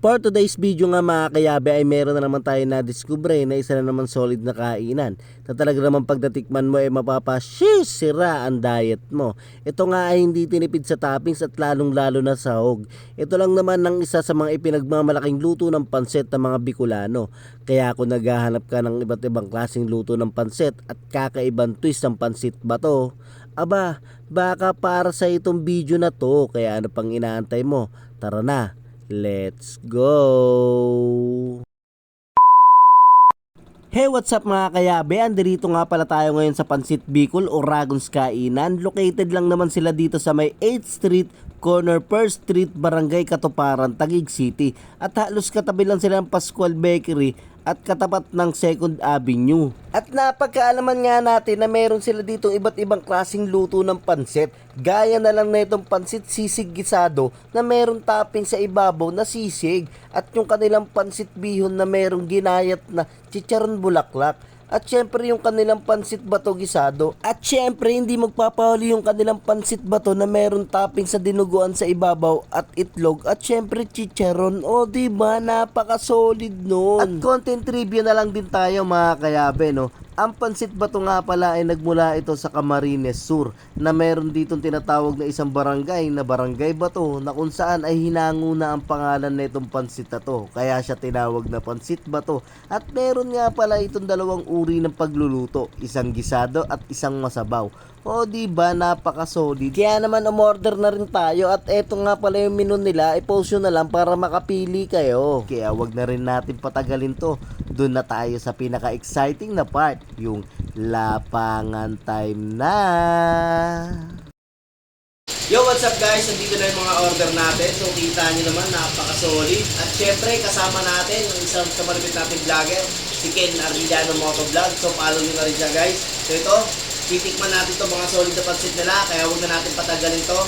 For today's video nga mga kayabe ay meron na naman tayo na discover na isa na naman solid na kainan na talaga naman pagdatikman mo ay mapapashish sira ang diet mo. Ito nga ay hindi tinipid sa toppings at lalong lalo na sahog. Ito lang naman ng isa sa mga ipinagmamalaking luto ng pansit ng mga Bicolano. Kaya kung naghahanap ka ng iba't ibang klaseng luto ng pansit at kakaibang twist ng pansit ba to, aba baka para sa itong video na to kaya ano pang inaantay mo? Tara na! Let's go! Hey, what's up mga kayabe? Andirito nga pala tayo ngayon sa Pansit Bicol o Ragon's Kainan. Located lang naman sila dito sa may 8th Street, corner 1st Street, Barangay Katuparan, Taguig City. At halos katabi lang sila ng Pascual Bakery at katapat ng 2nd Avenue. At napagkaalaman nga natin na meron sila dito iba't ibang klaseng luto ng pansit. Gaya na lang na itong pansit sisig gisado na meron topping sa ibabaw na sisig at yung kanilang pansit bihon na merong ginayat na chicharon bulaklak. At syempre yung kanilang pansit bato gisado. At syempre hindi magpapahuli yung kanilang pansit bato na meron topping sa dinuguan sa ibabaw at itlog. At syempre chicharon. O di ba napaka-solid nun. At content review na lang din tayo mga kayabe no. Ang pansit bato nga pala ay nagmula ito sa Camarines Sur na meron ditong tinatawag na isang barangay na Barangay Bato na kung saan ay hinango na ang pangalan na itong pansit na to. Kaya siya tinawag na pansit bato. At meron nga pala itong dalawang uri ng pagluluto, isang gisado at isang masabaw. O di ba napaka-solid. Kaya naman umorder na rin tayo at eto nga pala yung menu nila, i-post na lang para makapili kayo. Kaya wag na rin natin patagalin to. Doon na tayo sa pinaka-exciting na part, yung lapangan time na. Yo, what's up guys? Nandito na yung mga order natin. So, kita nyo naman, napaka-solid. At syempre, kasama natin yung isang sa malapit nating vlogger, si Ken Arvillano Motovlog. So, follow nyo na rin siya guys. So, ito, titikman natin to mga solid na pansit nila. Kaya huwag na natin patagalin to.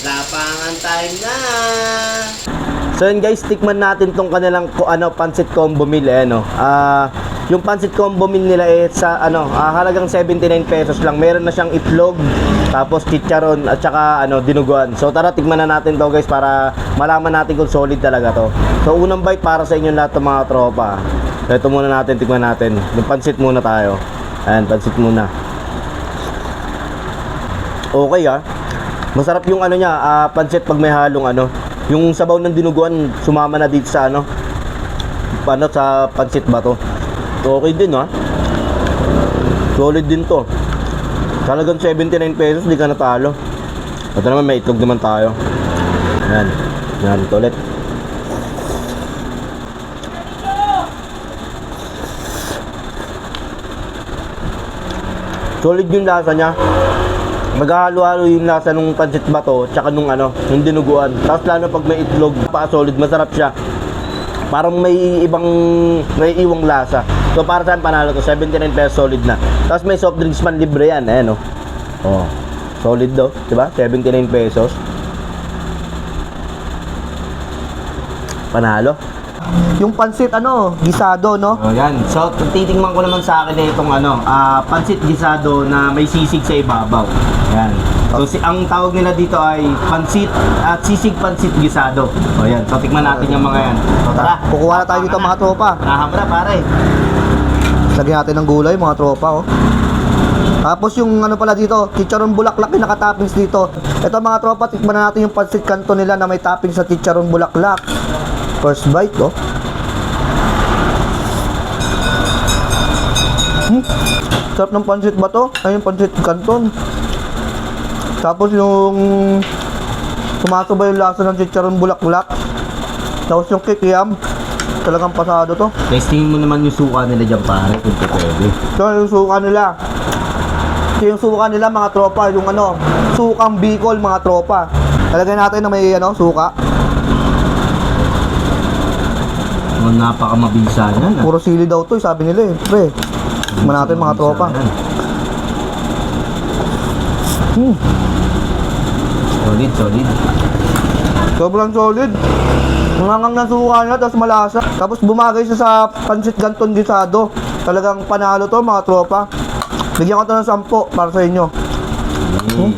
Lapangan time na! So yun guys, tikman natin tong kanilang ano pancit combo meal eh no. Ah, yung pancit combo meal nila eh sa ano, ah, halagang 79 pesos lang. Meron na siyang itlog, tapos chicharon at saka ano dinuguan. So tara tikman na natin to guys para malaman natin kung solid talaga to. So unang bite para sa inyo lahat ng mga tropa. So, ito muna natin tikman natin. Yung pancit muna tayo. Ayan, pancit muna. Okay ah. Masarap yung ano niya, ah, pancit pag may halong ano. Yung sabaw ng dinuguan sumama na dito sa ano. Ano sa pancit ba to? Okay din ah. Solid din to. Talagang 79 pesos, di ka natalo. Ito naman may itlog naman tayo. Yan. Yan ulit. Solid yung lasa niya. Maghahalo-halo yung lasa nung pancit bato tsaka nung ano, yung dinuguan. Tapos lalo pag may itlog, pa solid, masarap siya. Parang may ibang may iwang lasa. So para saan panalo to? 79 pesos solid na. Tapos may soft drinks man libre yan, eh no. Oh. Solid do, 'di ba? 79 pesos. Panalo. Yung pansit ano, gisado no? Oh, yan. So, titingnan ko naman sa akin na itong ano, ah, pansit gisado na may sisig sa ibabaw. Yan. So, si, ang tawag nila dito ay pansit at sisig pansit gisado. O yan. So, tikman natin yung mga yan. So, tara. Kukuha na tayo dito mga tropa. Nahamra, pare. Lagyan natin ng gulay mga tropa oh. Tapos yung ano pala dito, chicharon bulaklak yung nakatoppings dito. Ito mga tropa, tikman na natin yung pansit kanto nila na may topping sa chicharon bulaklak. First bite oh. Hmm. Sarap ng pansit ba to? Ay, yung pansit kanton. Tapos yung sumasabay yung lasa ng chicharon bulaklak. Tapos yung kikiam. Talagang pasado to. Testingin mo naman yung suka nila dyan, pare, kung pwede. Ito yung suka nila. Ito yung suka nila mga tropa, yung ano, sukang Bicol mga tropa. Talagay natin na may ano, suka. Oh, napakamabisa yan. ah. Puro sili daw to, eh, sabi nila eh. Pre, tikman natin mga tropa. Hmm, Solid, solid. sobrang solid. Nangangang ng suka nila, tapos malasa. Tapos bumagay siya sa pansit ganton gisado. Talagang panalo to mga tropa. Bigyan ko to ng sampo para sa inyo. Mm.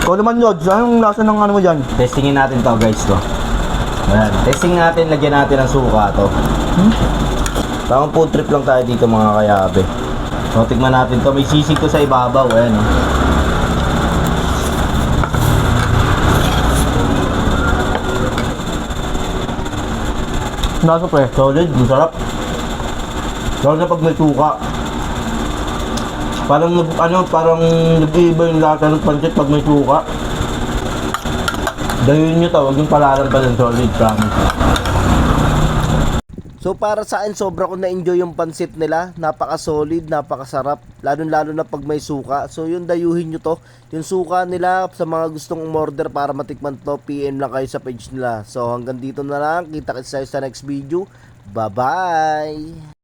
Ikaw naman, Yods, anong lasa ng ano mo dyan? Testingin natin to, guys, to. Ayan, testing natin, lagyan natin ng suka to. Parang food trip lang tayo dito mga kayabe. So, tignan natin to. May sisig to sa ibabaw. Ayan, oh. Nasa pre. Solid, masarap. Lalo na pag may suka. Parang, ano, parang nag-iiba yung lasa ng pancit pag may suka. Dayun nyo to, huwag yung palaran pa ng solid, promise. So para sa akin sobra ko na-enjoy yung pansit nila. Napaka-solid, napakasarap. Lalo-lalo na pag may suka. So yun dayuhin nyo to. Yung suka nila sa mga gustong umorder para matikman to, PM lang kayo sa page nila. So hanggang dito na lang. Kita kita sa next video. Bye-bye!